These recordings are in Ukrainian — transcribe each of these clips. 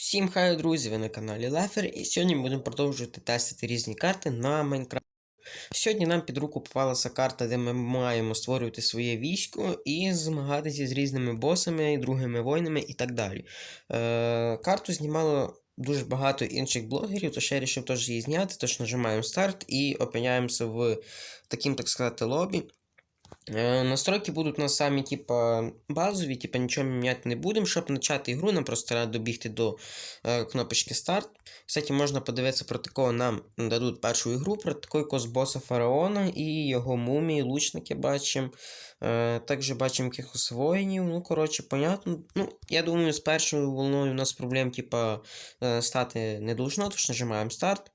Всім хай, друзі, ви на каналі Лефер, і сьогодні будемо продовжувати тестити різні карти на Майнкрафт. Сьогодні нам під руку попалася карта, де ми маємо створювати своє військо і змагатися з різними босами, другими воїнами і так далі. Е, карту знімало дуже багато інших блогерів, тож я вирішив теж її зняти, тож нажимаємо старт і опиняємося в таким, так сказати, лобі. Е, Настройки будуть у нас самі, типа, базові, типа нічого міняти не будемо. Щоб почати ігру, нам просто треба добігти до е, кнопочки старт. Кстати, можна подивитися про такого нам дадуть першу ігру, про такого якогось боса фараона і його мумії, лучники бачимо. Е, також бачимо якихось воїнів. Ну, коротше, понятно. Ну, я думаю, з першою волною у нас проблем, типа, е, стати не должно, тож нажимаємо старт.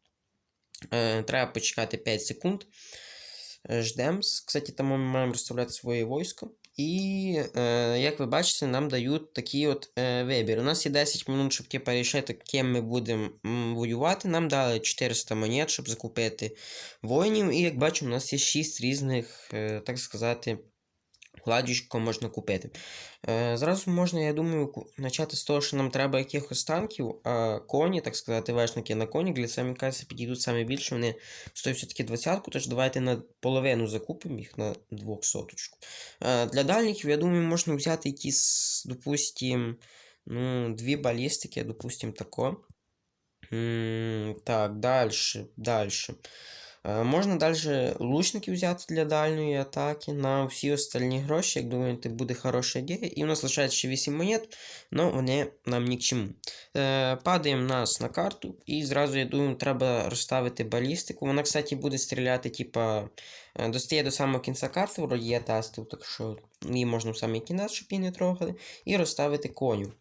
Е, треба почекати 5 секунд. Е, Ждем. Кстати, там ми маємо розставляти своє військо. І, е, як ви бачите, нам дають такий от е, вибір. У нас є 10 минут, щоб типу, рішити, ким ми будемо воювати. Нам дали 400 монет, щоб закупити воїнів. І як бачимо, у нас є 6 різних, е, так сказати, вкладів, можна купити. Е, зразу можна, я думаю, почати з того, що нам треба якихось танків, а коні, так сказати, вершники на коні, для самі каси підійдуть саме більше. Вони стоять все-таки двадцятку, тож давайте на половину закупимо їх на двохсоточку. Е, для дальників, я думаю, можна взяти якісь, допустим, ну, дві балістики, допустим, тако. М, Так, дальше, дальше. Е, Можна далі лучників взяти для дальньої атаки на всі остальні гроші, як думаєте, буде хороша ідея. І у нас лишається ще 8 монет, але вони нам ні к чому. Е, Падаємо нас на карту, і зразу, я думаю, треба розставити балістику. Вона, кстати, буде стріляти, типа, е, достає до самого кінця карти, вроді я тестив, так що її можна в самий кінець, щоб її не трогали, і розставити коню.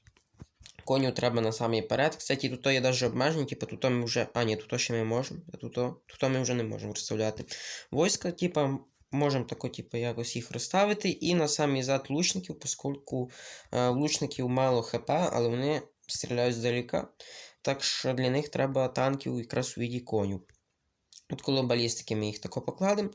Коню треба на самий перед. Кстати, тут є навіть обмеження, типу тут ми вже. А, ні, тут ще ми можемо. Тут, тут ми вже не можемо розставляти. Войска, типу, можемо тако, типу, якось їх розставити. І на самий зад лучників, оскільки е, лучників мало ХП, але вони стріляють здалека. Так що для них треба танків якраз у віді коню. От коли балістики ми їх тако покладемо.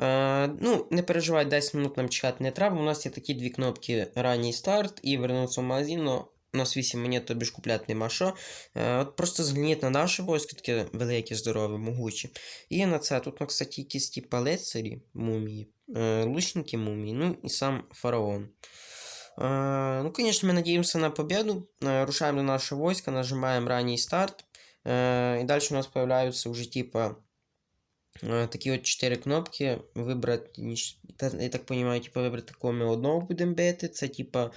Е, ну, не переживай, 10 минут нам чекати не треба. У нас є такі дві кнопки ранній старт і вернутися в магазин. но у нас 8 монет, тобі ж купляти нема що. Е, от просто згляніть на наше військо, таке велике, здорове, могуче. І на це тут, ну, кстати, якісь типа лицарі мумії, е, лучники мумії, ну і сам фараон. Е, ну, звісно, ми надіємося на победу. Рушаємо до нашого війська, нажимаємо ранній старт. І далі у нас з'являються вже типа. Е, Такі от 4 кнопки. Вибрати, ніч- я так розумію, типу, вибрати кого ми одного будемо бити. Це типа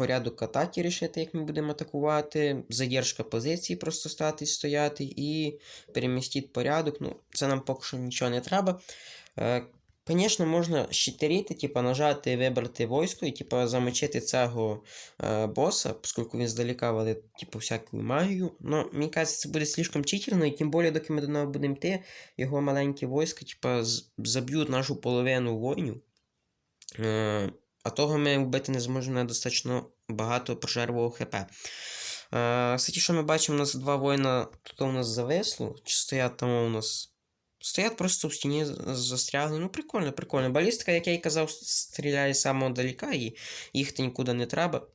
порядок атаки рішити, як ми будемо атакувати. Задержка позиції просто стати стояти і перемістити порядок. Ну, це нам поки що нічого не треба. Е, Звісно, можна щитеріти, типу, нажати, вибрати військо і типу, замочити цього е, боса, оскільки він здалека валить типу, всяку магію. Ну, мені кажеться, це буде слишком читерно, і тим більше, доки ми до нього будемо йти, його маленькі війська, типу, заб'ють нашу половину воїнів. Е, а того ми вбити не зможемо на достатньо багато прожервого ХП. Е, кстати, що ми бачимо, у нас два воїна тут у нас зависло, чи стоять там у нас. Стоять просто в стіні застрягли. Ну, прикольно, прикольно. Балістика, як я і казав, стріляє самого далека, і їхати нікуди не треба.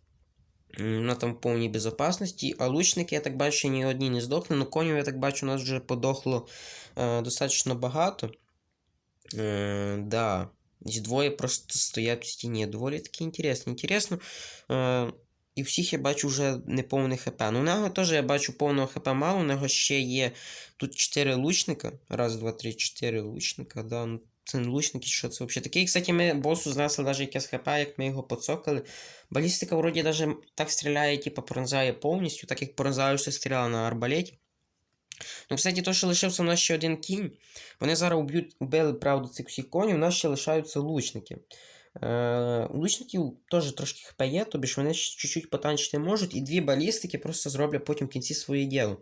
Вона там в повній безопасності. А лучники, я так бачу, ні одні не здохли. Ну, конів, я так бачу, у нас вже подохло е, достатньо багато. Е, да. Ці двоє просто стоять в стіні. Доволі таки інтересно. Інтересно. Е, і всіх я бачу вже неповне ХП. Ну, у нього теж я бачу повного ХП мало. У нього ще є тут 4 лучника. Раз, два, три, 4 лучника. Да. Ну, це не лучники, що це взагалі таке. І, кстати, ми босу знесли навіть якесь ХП, як ми його поцокали. Балістика вроді даже так стріляє, типу, пронзає повністю, так як пронзаючи стріляла на арбалеті. Ну, кстати, то, що лишився у нас ще один кінь. Вони зараз уб'ють, убили, правда, цих всіх конів, у нас ще лишаються лучники. Е, у лучників теж трошки хп є, тобі ж вони ще чуть-чуть потанчити можуть, і дві балістики просто зроблять потім в кінці своє діло.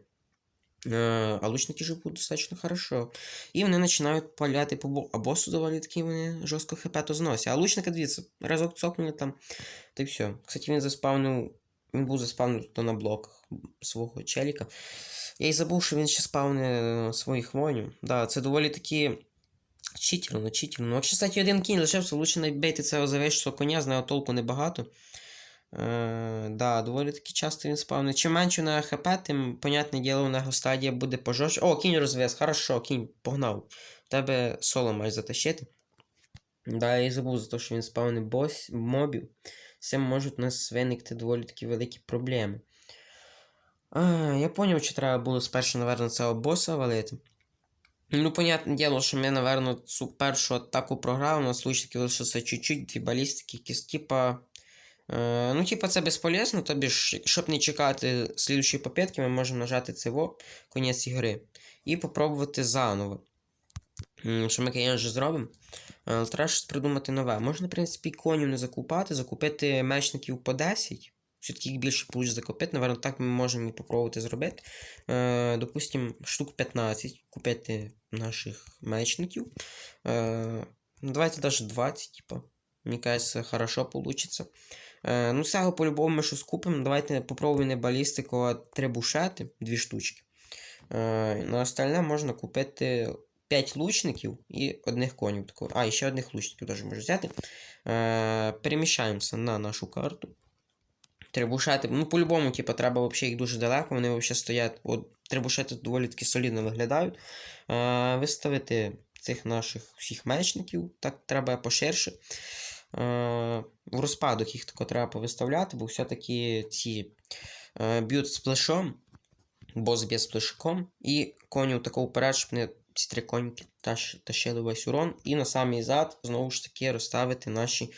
Е, а лучники живуть достатньо хорошо. І вони починають паляти по босу доволі таки вони жорстко хп то зносять. А лучника, дивіться, разок цокнули там, та й все. Кстати, він заспавнив, він був заспавнений на блоках свого челіка. Я й забув, що він ще спавне своїх воїнів. Да, це доволі таки читерно, читерно. Якщо, кстати, один кінь лишився, лучше не бейте цього завищого коня, з нього толку небагато. Е, да, доволі таки часто він спавнить. Чим менше нього хп, тим, понятне діло, у нього стадія буде пожорстче. О, кінь розв'яз, хорошо, кінь, погнав. Тебе соло маєш затащити. Да, я і забув за те, що він спавнить бос, мобів. Цим можуть у нас виникти доволі такі великі проблеми. А, я поняв, що треба було спершу, напевно, цього боса валити. Ну, понятне діло, що ми, напевно, цю першу атаку програли, у нас лучники лишилося чуть-чуть, дві балістики, якісь, типа. Е, ну, типа, це безполезно, тобі ж, щоб не чекати слідчої попитки, ми можемо нажати цього конець ігри. І попробувати заново. Що ми, звісно, зробимо. Але треба щось придумати нове. Можна, в принципі, конів не закупати, закупити мечників по 10. Все-таки їх більше вийде закупити. Наверно, так ми можемо і попробувати зробити. Е, допустим, штук 15 купити наших мечників. Е, ну, давайте навіть 20, типа. Мені кажется, хорошо получится. Е, ну, з по-любому ми щось купимо. Давайте попробуємо балістику, а требушети, дві штучки. Е, на остальне можна купити 5 лучників і одних конів. А, і ще одних лучників теж можна взяти. Е, переміщаємося на нашу карту. Требушети, ну, по-любому, типу, треба взагалі їх дуже далеко, вони взагалі стоять. От требушети доволі таки солідно виглядають. Е, виставити цих наших всіх мечників, так треба поширше. Е, в розпадок їх тако треба повиставляти, бо все-таки ці е, б'ють сплешом, бос б'є сплешком, і конів тако вперед, щоб не ці три коньки тащ, тащили весь урон. І на самий зад, знову ж таки, розставити наші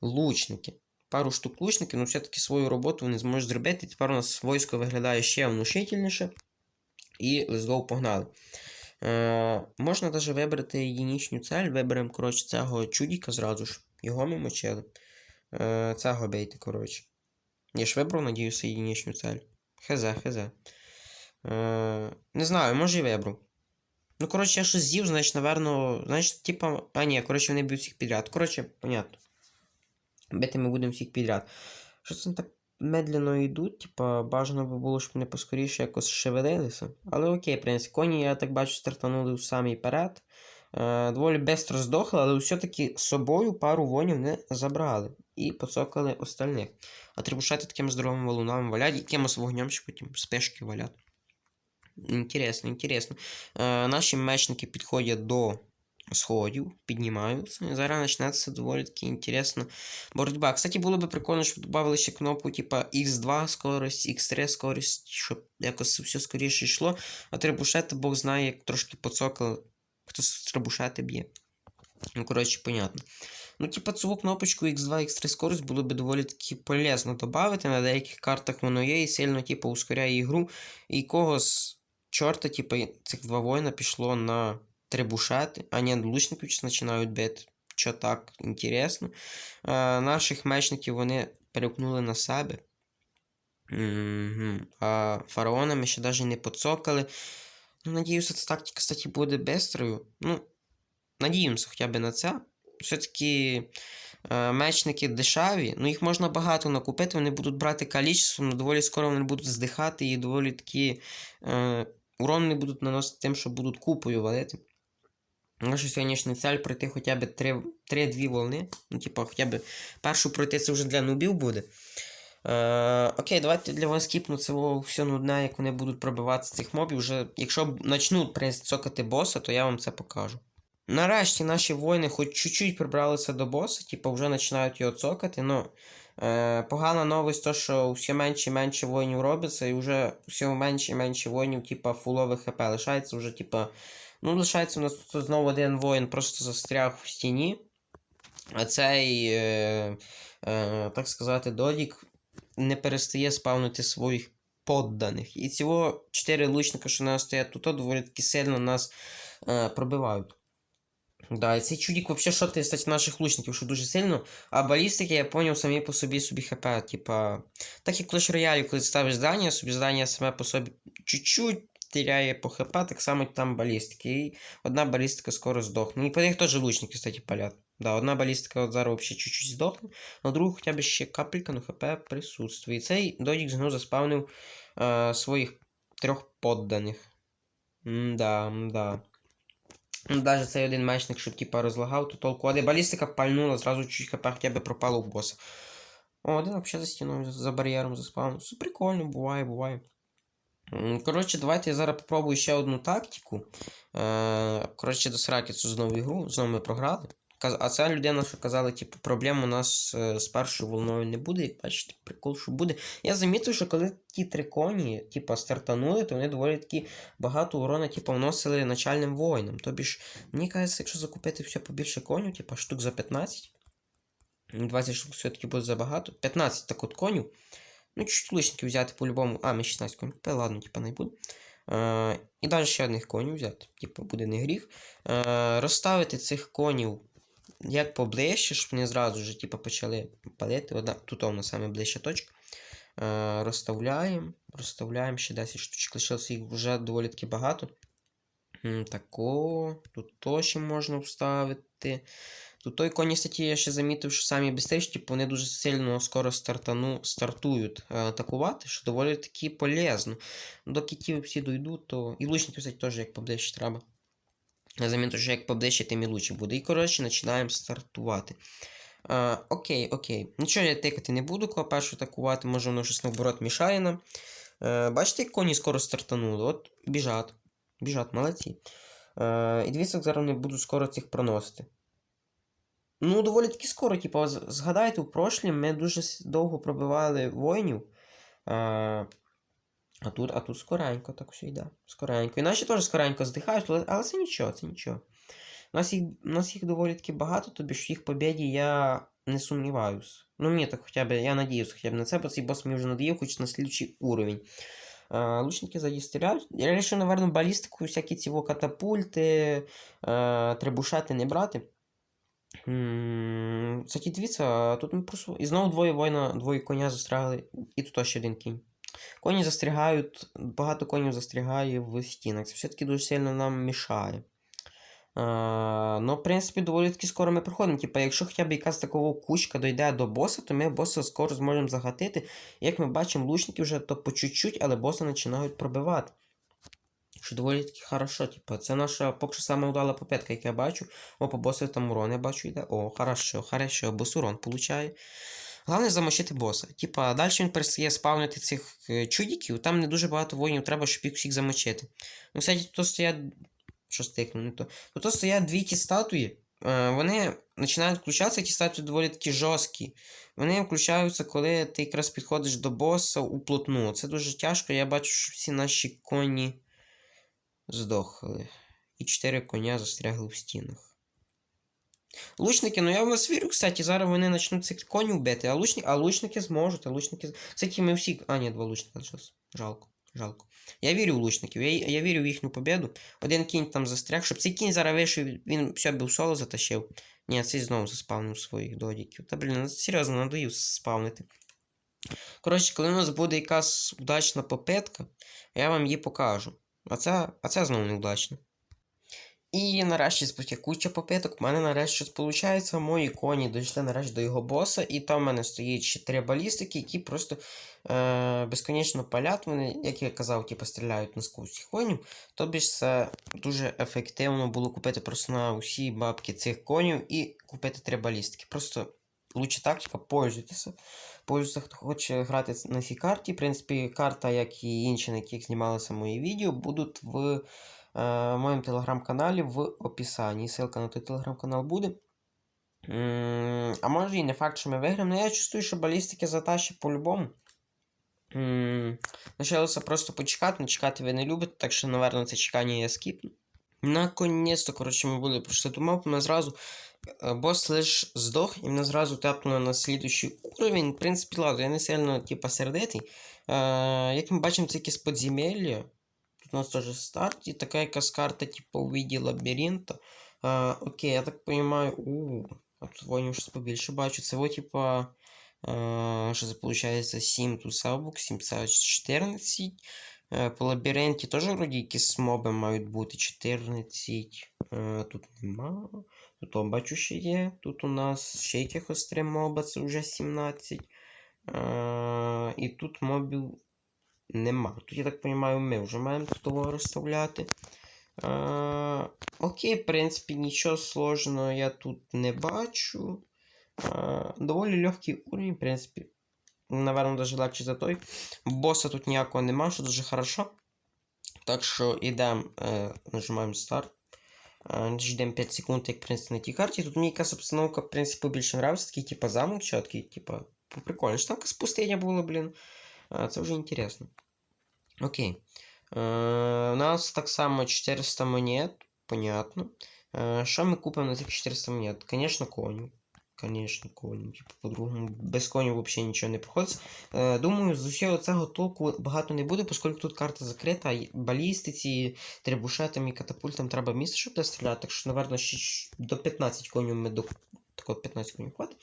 лучники. Пару штук лучників, ну все-таки свою роботу вони зможуть зробити. Тепер у нас військо виглядає ще внушительніше. І let's go, погнали. Е, можна навіть вибрати єдинічну цель. Виберемо, коротше, цього чудіка зразу ж. Його ми мочили. Е, цього бейте, коротше. Я ж вибрав, надіюся, єдинічну цель. Хз, хз. Е, не знаю, може і вибрав. Ну, коротше, я щось з'їв, значить, наверно, значить, типа. А, ні, коротше, вони б'ють всіх підряд. Коротше, понятно. Бити ми будемо всіх підряд. Що це так медленно йдуть, типа, бажано би було, щоб вони поскоріше якось шевелилися. Але окей, в коні, я так бачу, стартанули в самий перед. Е, доволі бестро здохли, але все-таки з собою пару вонів не забрали. І поцокали остальних. А трибушети такими здоровими валунами валять, якимось вогнем ще потім спешки валять. Інтересно, інтересно. Е, наші мечники підходять до сходів, піднімаються. І зараз почнеться доволі таки інтересна боротьба. Кстати, було б прикольно, щоб додали ще кнопку, типа X2 скорость, X3 скорость, щоб якось все скоріше йшло. А трибушети, Бог знає, як трошки поцокали. З трибушети б'є. Ну, коротше, понятно. Ну, типа, цю кнопочку X2, X3 скорость було б доволі таки полезно додати. На деяких картах воно є і сильно, типу, ускоряє ігру. І когось чорта, типу, цих два воїна пішло на трибушети, а не лучників зараз починають бити. Що так, інтересно. А, наших мечників вони перепнули на себе. А фараона ми ще навіть не поцокали. Ну, надіюся, ця тактика, кстати, буде бистрою. Ну, надіємося хоча б на це. Все-таки е, мечники дешеві, ну їх можна багато накупити, вони будуть брати калічеством, але доволі скоро вони будуть здихати і доволі такі е, урон не будуть наносити тим, що будуть купою валити. Наша сьогоднішня цель пройти хоча б 3-2 волни. Ну, типа, хоча б першу пройти це вже для нубів буде. Е, окей, давайте для вас скіпну це все нудне, як вони будуть пробиватися цих мобів. Вже, якщо почнуть цокати боса, то я вам це покажу. Нарешті наші воїни хоч чуть-чуть прибралися до боса, типу вже починають його цокати. Ну, е, погана новость, то, що все менше і менше воїнів робиться, і вже все менше і менше воїнів, типу, фулових хп. Лишається вже, типу. Ну, лишається у нас тут знову один воїн просто застряг в стіні. А цей, е, е, так сказати, додік не перестає спавнити своїх подданих. І цього 4 лучника, що нас стоять тут, доволі таки сильно нас е, пробивають. Да, і цей чудік взагалі шотає, кстати, наших лучників, що дуже сильно. А балістики, я поняв, самі по собі собі хп. Типа. Так як Clash Royale, коли ставиш здання, собі здання саме по собі чуть-чуть теряє по хп, так само там балістики. І одна балістика скоро здохне. І по них теж лучники, кстати, палять. Да, одна балістика от зараз взагалі чуть-чуть здохне, а другу хоча б ще капелька, ну хп присутствує. І цей додік знову заспавнив е, своїх трьох подданих. М-да, м-да. Ну, Даже цей один мечник, щоб типа розлагав, то толку. Але балістика пальнула, зразу чуть хп хоча б пропало в боса. О, один взагалі за стіною, за бар'єром заспав. Все прикольно, буває, буває. Коротше, давайте я зараз попробую ще одну тактику. Е, Коротше, до сраки цю знову ігру, знову ми програли. А ця людина, що казала, типу, проблем у нас е, з першою волною не буде. І бачите, прикол, що буде. Я замітив, що коли ті три коні, типу, стартанули, то вони доволі таки багато урона, типу, вносили начальним воїнам. Тобі ж, мені кажеться, якщо закупити все побільше коню, типу, штук за 15. 20 штук все-таки буде забагато. 15 так от коню. Ну, чуть лишники взяти по-любому. А, ми 16 коней. Та ладно, типа не буду. Е, і далі ще одних конів взяти. Типу, буде не гріх. Е, розставити цих конів як поближче, щоб вони зразу ж типу, почали палити. Одна, тут у нас саме ближча точка. Е, розставляємо. Розставляємо ще 10 штучок. Лишилося їх вже доволі таки багато. Тако. Тут то ще можна вставити. Тут той коні статті я ще замітив, що самі бистріші, типу, вони дуже сильно скоро стартану, стартують е, атакувати, що доволі таки полезно. Доки ті всі дойдуть, то і лучники, кстати, теж як поближче треба. Я замітив, що як поближче, тим і лучше буде. І коротше, починаємо стартувати. Е, окей, окей. Нічого я тикати не буду, коли першу атакувати, може воно щось наоборот мішає нам. Е, бачите, як коні скоро стартанули? От біжать. Біжать, молодці. Е, і дивіться, зараз вони будуть скоро цих проносити. Ну, доволі таки скоро, типу, згадайте, у прошлім ми дуже довго пробивали воїнів. А, а тут, а тут скоренько так все йде. Скоренько. І наші теж скоренько здихають, але, це нічого, це нічого. У нас їх, у нас їх доволі таки багато, тобі ж їх побіді я не сумніваюсь. Ну, мені так хоча б, я надіюсь хоча б на це, бо цей бос мені вже надоїв, хоч на слідчий уровень. А, лучники ззаді стріляють. Я вирішив, напевно, балістику, всякі ці катапульти, а, требушети не брати. М, Кстати, дивіться, тут ми просто. І знову двоє воїна, двоє коня застрягли, і тут ще один кінь. Коні застрягають, багато конів застрягає в стінах. Це все-таки дуже сильно нам мішає. А, ну, в принципі, доволі таки скоро ми проходимо. Типа, якщо хоча б якась такого кучка дойде до боса, то ми боса скоро зможемо загатити. Як ми бачимо, лучники вже то по чуть-чуть, але боса починають пробивати. Що доволі таки хорошо, типу, це наша поки що сама удала попитка, як я бачу. О, по босу там урон я бачу йде. О, хорошо, хорошо, бос урон получає. Головне замочити боса. Типа, далі він перестає спавнити цих е, чудіків, там не дуже багато воїнів треба, щоб їх всіх замочити. Ну, кстати, тут стоять. Що стикну, не то. Тут стоять дві ті статуї. Е, вони починають включатися, ті статуї доволі такі жорсткі. Вони включаються, коли ти якраз підходиш до боса уплотну. Це дуже тяжко. Я бачу, що всі наші коні здохли. І чотири коня застрягли в стінах. Лучники, ну я в вас вірю, кстати, зараз вони почнуть цих конів бити, а, лучні, а лучники зможуть, а лучники. Кстати, ми всі. А, ні, два лучника лишилось. Жалко, жалко. Я вірю в лучників, я, я вірю в їхню победу. Один кінь там застряг, щоб цей кінь зараз вийшов, він все би соло затащив. Ні, цей знову заспавнив своїх додіків. Та блін, ну, серйозно надоїв спавнити. Коротше, коли у нас буде якась удачна попитка, я вам її покажу. А це, а це знову неудачно. І нарешті спустя куча попиток, в мене нарешті щось. Мої коні дійшли нарешті до його боса, і там в мене стоїть ще три балістики, які просто е- безконечно палять. Вони, як я казав, типу, стріляють на цих конів. Тобі ж це дуже ефективно було купити просто на усі бабки цих конів і купити три балістики. Просто лучша тактика, пользуйтеся. Пользуйтеся, хто хоче грати на цій карті. В принципі, карта, як і інші, на яких знімалися мої відео, будуть в моєму телеграм-каналі в описанні. Ссылка на той телеграм-канал буде. А може і не факт, що ми виграємо, але я чувствую, що балістики затащить по-любому. Лишилося просто почекати, але чекати ви не любите, так що, напевно, це чекання я скіпну. Наконець-то, коротше, ми були пройшли ту мапу, ми зразу е, бос лиш здох, і мене зразу тепнули на слідуючий уровень. В принципі, ладно, я не сильно, типа, сердитий. Е, як ми бачимо, це якісь подземелля. Тут у нас теж старт, і така якась карта, типу, у віді лабіринта. Е, окей, я так понимаю. У, а тут воїнів щось побільше бачу. Це типа. Е, що це виходить 7 тут сабок, 7 це 14. Е, По лабіринті теж вроді якісь моби мають бути 14. Е, Тут нема. Тут о, бачу ще є. Тут у нас ще якихось три моба, це вже 17. Е, І тут мобів нема. Тут, я так розумію, ми вже маємо того розставляти. Е, Окей, в принципі, нічого сложного я тут не бачу. Е, доволі легкий уровень, в принципі. Наверно, даже легче за той. Боса тут ніякого нема, що дуже хорошо. Так що йдемо, е, нажимаємо старт. Е, Ждемо 5 секунд, як в принципі на тій карті. Тут мені якась обстановка, в принципі, більше нравиться. Такий, типа, замок чіткий, типа, прикольно. Що там якась пустиня була, блін. Це вже інтересно. Окей. Е, у нас так само 400 монет, понятно. Що ми купимо на цих 400 монет? Конечно, коню. Конечно, коню. Типу, по-другому, без коню взагалі нічого не проходить. Е, думаю, з усього цього толку багато не буде, оскільки тут карта закрита, і балістиці, трибушетам і катапультам треба місце, щоб стріляти. Так що, напевно, ще до 15 конів ми такого 15 конів хватить.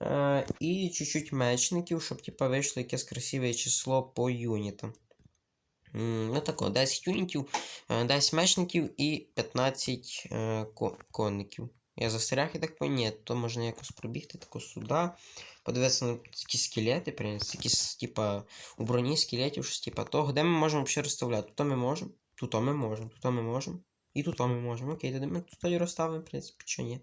Е, і чуть-чуть мечників, щоб типа, вийшло якесь красиве число по юнітам. Ну тако, 10 юнітів, е, 10 мечників і 15 е, конників. Я застряг і так ні, то можна якось пробігти тако сюди. Подивитися на такі скелети, принципі, якісь, типа, у броні скелетів, щось типа того. Де ми можемо взагалі розставляти? Тут ми можемо, тут ми можемо, тут ми можемо. І тут ми можемо. Окей, тоді ми тут розставимо, в принципі, що ні.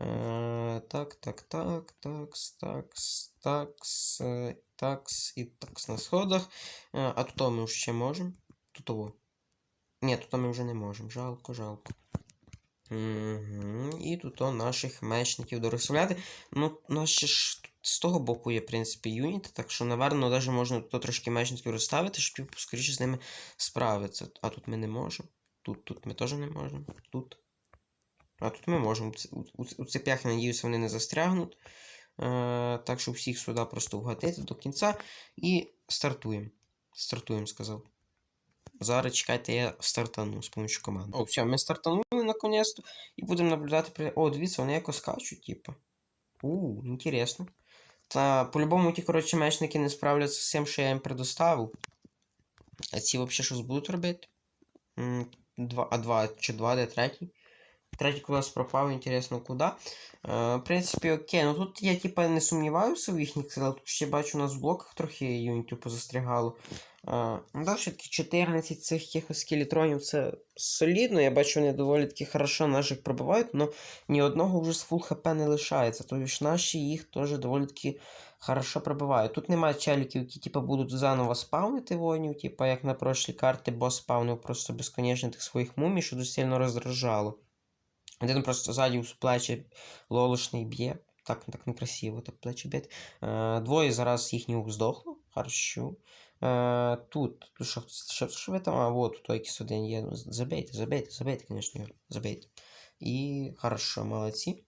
Е, так, так, так, такс, такс, такс, е, такс і такс на сходах. А тут ми ще можемо. Тут. Ні, тут ми вже не можемо. Жалко, жалко. І тут наших мечників дорозставляти. Ну, у нас ще ж з того боку є, в принципі, юніти, так що, напевно, навіть можна тут трошки мечників розставити, щоб скоріше з ними справитися. А тут ми не можемо. Тут, тут ми теж не можемо. Тут. А тут ми можемо. У, цепях, надіюся, вони не застрягнуть. Е, так що всіх сюди просто вгатити до кінця. І стартуємо. Стартуємо, сказав. Зараз чекайте, я стартану з помощью команди. О, все, ми стартанули наконец-то. І будемо наблюдати. при- О, дивіться, вони якось скачуть, типу. У, інтересно. Та по-любому ті, коротше, мечники не справляться з тим, що я їм предоставив. А ці взагалі щось будуть робити? Два, а два, чи два, де третій? Третій кудись пропав, інтересно, куди. Е, в принципі, окей. Ну тут я типа не сумніваюся в їхніх силах. Тут ще бачу, у нас в блоках трохи юнітів позастрягало. Е, ну, да, все-таки 14 цих якихось скелетронів це солідно. Я бачу, вони доволі таки хорошо наших пробивають, але ні одного вже з фул хп не лишається. Тобто наші їх теж доволі таки хорошо пробивають. Тут немає челіків, які типа, будуть заново спавнити воїнів, типа як на прошлій карті бос спавнив просто безконечно тих своїх мумій, що дуже сильно роздражало. Один просто ззаді в плечі лолошний б'є. Так, так некрасиво, так плечі б'є. Е, двоє зараз їхніх здохло. Хорошо. Е, тут, що, що, що ви там? А, вот тут якийсь один є. Ну, Забейте, забейте, забейте, звісно, забейте. І хорошо, молодці.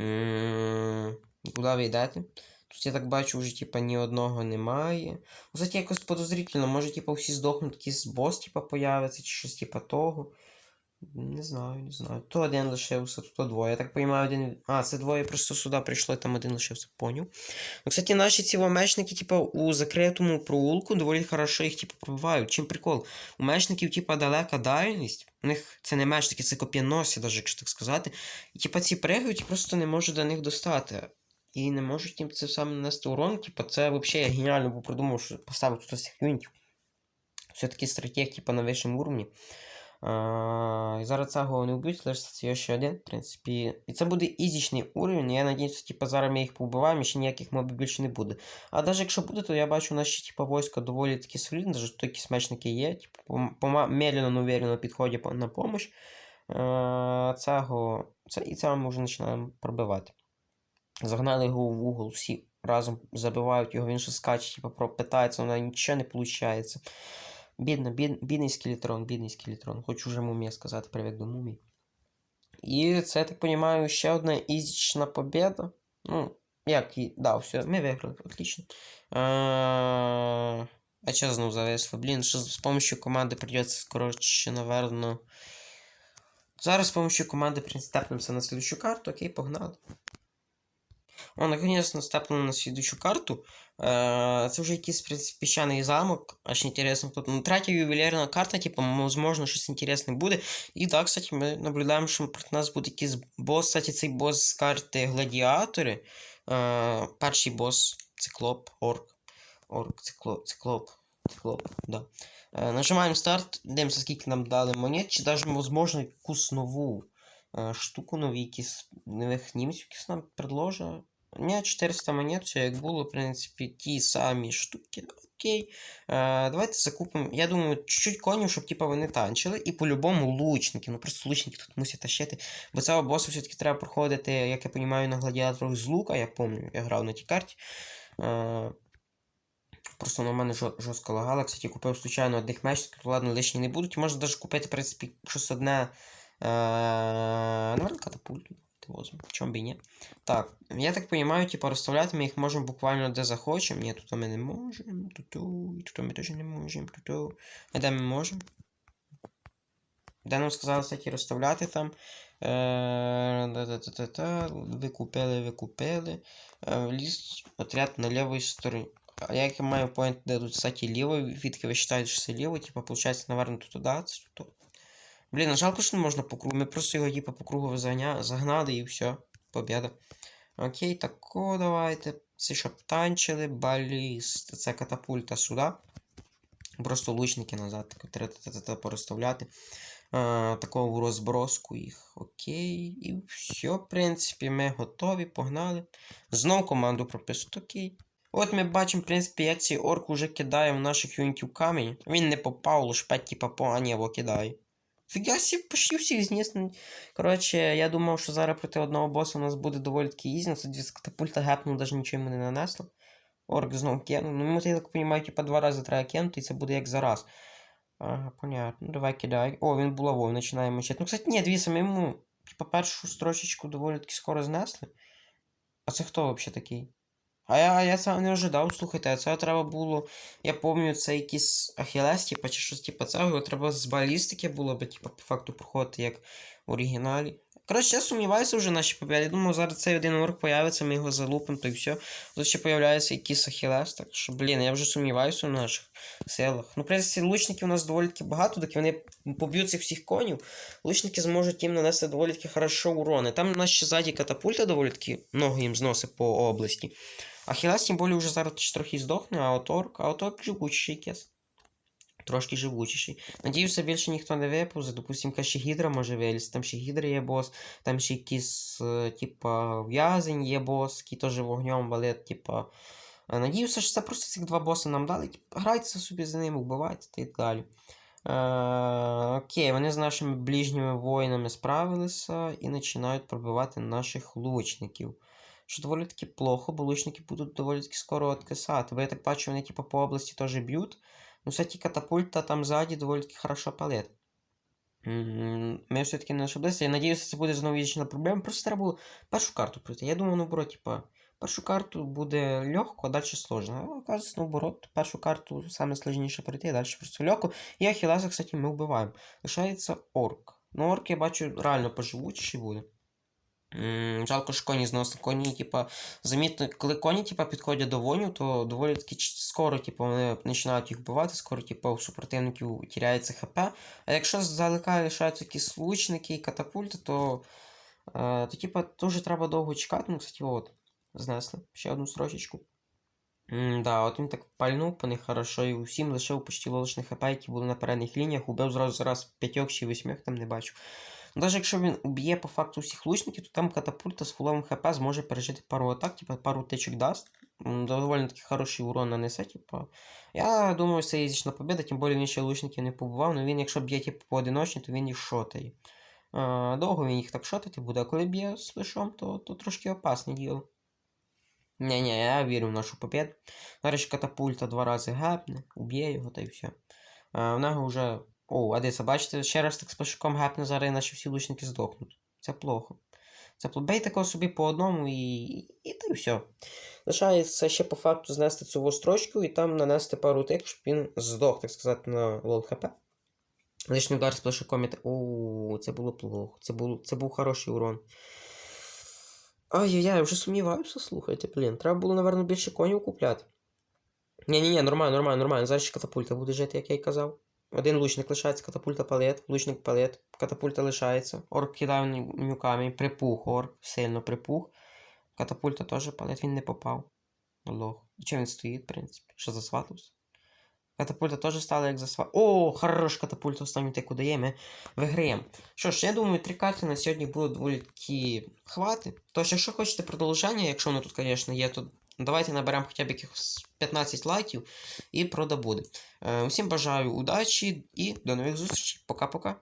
М, Куди ви йдете? Тут я так бачу, вже типа ні одного немає. Кстати, якось подозрительно, може, типа, всі здохнуть, якийсь бос, типа, появиться, чи щось типа того. Не знаю, не знаю. То один лишився, то двоє. Я так розумію, один. А, це двоє просто сюди прийшло, і там один лишився, поняв. Ну, кстати, наші ці во мечники, типа, у закритому проулку доволі хорошо їх, типа, пробивають. Чим прикол? У мечників, типа, далека дальність. У них це не мечники, це коп'яносці, навіть якщо так сказати. І типа ці пригають і просто не можуть до них достати. І не можуть їм це саме нанести урон. Типа, це взагалі я геніально був придумав, що поставити тут цих юнітів. Все-таки стратег, типа, на вищому уровні. І зараз цього не вб'ють, є ще один, в принципі. І це буде ізічний уровень. Я надіюся, типу, зараз ми їх побиваємо і ще ніяких мобів більше не буде. А навіть якщо буде, то я бачу, наші типу, війська доволі такі солідні, навіть тут якісь мечники є. Типу, медленно, но уверенно підходять на. А, цього, це, і це ми вже починаємо пробивати. Загнали його в угол, всі разом забивають його, він ще скаче, типу, пропитається, вона нічого не виходить. Бідно, бід, бідний скелетрон, бідний скелетрон. Хочу вже мумія сказати привіт до мумії. І це, я так розумію, ще одна ізічна победа. Ну, як і. Да, все, ми виграли, отлично. А, а що знову зависло? Блін, що з помощью команди придеться, коротше, наверно. Зараз з помощью команди степнемося на следующую карту. Окей, погнали. О, наконец-то на слідучу карту. Е, Це якийсь піщаний замок. Аж інтересно тут. Ну, третя ювелірна карта, типу, можливо, щось інтересне буде. І так, кстати, ми наблюдаємо, що проти нас буде якийсь бос. Кстати, цей бос з карти Гладіатори. Е, Перший бос циклоп, орк. Орк, циклоп, циклоп. Циклоп, да. Е, Нажимаємо старт, дивимося, скільки нам дали монет, чи навіть, можливо, якусь нову е, штуку нові якісь нових німців, якісь нам предложа. Ні, 400 монет, все як було, в принципі, ті самі штуки. Окей. Е, давайте закупимо. Я думаю, чуть-чуть конів, щоб типа вони танчили. І по-любому лучники. Ну просто лучники тут мусять тащити. Бо цього боса все-таки треба проходити, як я розумію, на гладіаторах з лука, я пам'ятаю, я грав на тій карті. Е, Просто на мене жо- жорстко лагало. Кстати, купив случайно одних мечів, то ладно, лишні не будуть. Можна навіть купити, в принципі, щось одне. Е, наверное, катапульту. Возьму. Чом би і ні. Так, я так розумію, типу, розставляти ми їх можемо буквально де захочемо. Ні, тут ми не можемо. Ту-ту, і тут ми теж не можемо. Ту-ту. А де ми можемо? Де нам сказали, кстати, розставляти там. Е. Ви купили, ви купили. Е, ліс, отряд на лівій стороні. А як я маю поінт, де тут, кстати, ліво, відки ви вважаєте, що це ліво, типа, получається, наверное, тут туди, це тут. Блін, а жалко, що не можна по кругу. Ми просто його, типа, по кругу загнали і все. Побіда. Окей, тако давайте. Це щоб танчили, баліст. Це катапульта сюди. Просто лучники назад. Треба порозставляти. А, такого розброску їх. Окей. І все, в принципі, ми готові, погнали. Знов команду прописують. Окей. От ми бачимо, в принципі, як цей орк уже кидає в наших юнітів камінь. Він не попав, лише 5 типа по а ні, його кидає. Сі, почти всіх зніс. Коротше, я думав, що зараз проти одного боса у нас буде доволі таки ізно. Це з катапульта гепнув, навіть нічого йому не нанесло. Орк знов кинув. Ну, я так розумію, типа два рази треба кинути, і це буде як зараз. Ага, понятно. Давай кидай. О, він булавою починає мочити. Ну, кстати, ні, дивіться, ми йому, типа, першу строчечку доволі таки скоро знесли. А це хто взагалі такий? А я, я цього не ожидав, слухайте, а це треба було. Я пам'ятаю, це якісь Ахілес, типа, чи щось типа цього, треба з балістики було би, типа, по факту проходити як в оригіналі. Коротше, я сумніваюся вже побіді. Я думаю, зараз цей один орк появиться, ми його залупимо, то і все. Тут ще появляється якийсь Ахілес, так що, блін, я вже сумніваюся в наших силах. Ну, принципі, лучників у нас доволі таки багато, доки вони поб'ють цих всіх конів, лучники зможуть їм нанести доволі таки хорошо урони. Там у нас ще ззаді катапульта доволі таки много їм зносить по області. Ахілес, тим більше, вже зараз трохи здохне, а от орк, а от орк живучий кес. Трошки живучіший. Надіюся, більше ніхто не виповзе. Допустим, яка ще гідра може вилізти. Там ще гідра є бос, там ще якийсь, е, типа, в'язень є бос, який теж вогнем валить, типа. Е, Надіюся, що це просто цих два боси нам дали. Типа, грайте собі за ними, вбивайте та і далі. Е, окей, вони з нашими ближніми воїнами справилися і починають пробивати наших лучників. Що доволі таки плохо, бо лучники будуть доволі таки скоро откисати. Бо я так бачу, вони типу, по області теж б'ють. Ну, кстати, катапульта там ззаді доволі таки хорошо палить. М, Ми все-таки не ошиблися. Я надіюся, це буде знову вічна проблема. Просто треба було першу карту пройти. Я думав, наоборот, типа, першу карту буде легко, а далі сложно. А оказується, наоборот, першу карту саме сложніше пройти, а далі просто легко. І Ахілеса, кстати, ми вбиваємо. Лишається орк. Ну, орк, я бачу, реально поживучіший буде. Жалко, що коні зносили. Коні, типа, замітно, коли коні, типа, підходять до воню, то доволі таки скоро, типа, вони починають їх вбивати, скоро, типа, у супротивників тіряється ХП. А якщо здалека лишаються якісь лучники і катапульти, то, е, то типа, дуже треба довго чекати. Ну, кстати, от, знесли ще одну строчечку. М, да, от він так пальнув по них хорошо і усім лишив почти лолочних хп, які були на передніх лініях, убив зразу зараз п'ятьох чи восьмих, там не бачу. Навіть якщо він уб'є по факту всіх лучників, то там катапульта з фуловим хп зможе пережити пару атак, типа пару тичок дасть. М, Доволі таки хороший урон нанесе, типа. Я думаю, це ізічна победа, тим більше він ще лучників не побував, але він, якщо б'є типу, поодиночні, то він їх шотає. Довго він їх так шотати буде, а коли б'є з лишом, то, то трошки опасне діло. Ні-ні, я вірю в нашу победу. Нарешті катапульта два рази гепне, уб'є його та й все. А, в нього вже. О, а Одеса, бачите, ще раз так з пошуком гепне, зараз наші всі лучники здохнуть. Це плохо. Це плохо. Бей такого собі по одному і. і та й все. Лишається ще по факту знести цю строчку і там нанести пару тик, щоб він здох, так сказати, на лол хп. Лишній удар з плешаком і та. О, це було плохо. Це був, це був хороший урон. Ай-яй-яй, вже сумніваюся, слухайте, блін. Треба було, напевно, більше конів купляти. Ні-ні-ні, нормально, нормально, нормально. Зараз ще катапульта буде жити, як я й казав. Один лучник лишається, катапульта палет, лучник палет, катапульта лишається. Орк кидав нюками, припух, орк сильно припух. Катапульта теж палет, він не попав. Лох. І чого він стоїть, в принципі? Що засватився? Катапульта теж стала як засва. О, хорош катапульта останню таку даємо. Виграємо. Що ж, я думаю, три карти на сьогодні будуть доволі такі хвати. Тож, якщо хочете продовження, якщо воно тут, звісно, є, то Давайте наберемо хоча б якихось 15 лайків і продабуде. Е, усім бажаю удачі і до нових зустрічей. Пока-пока.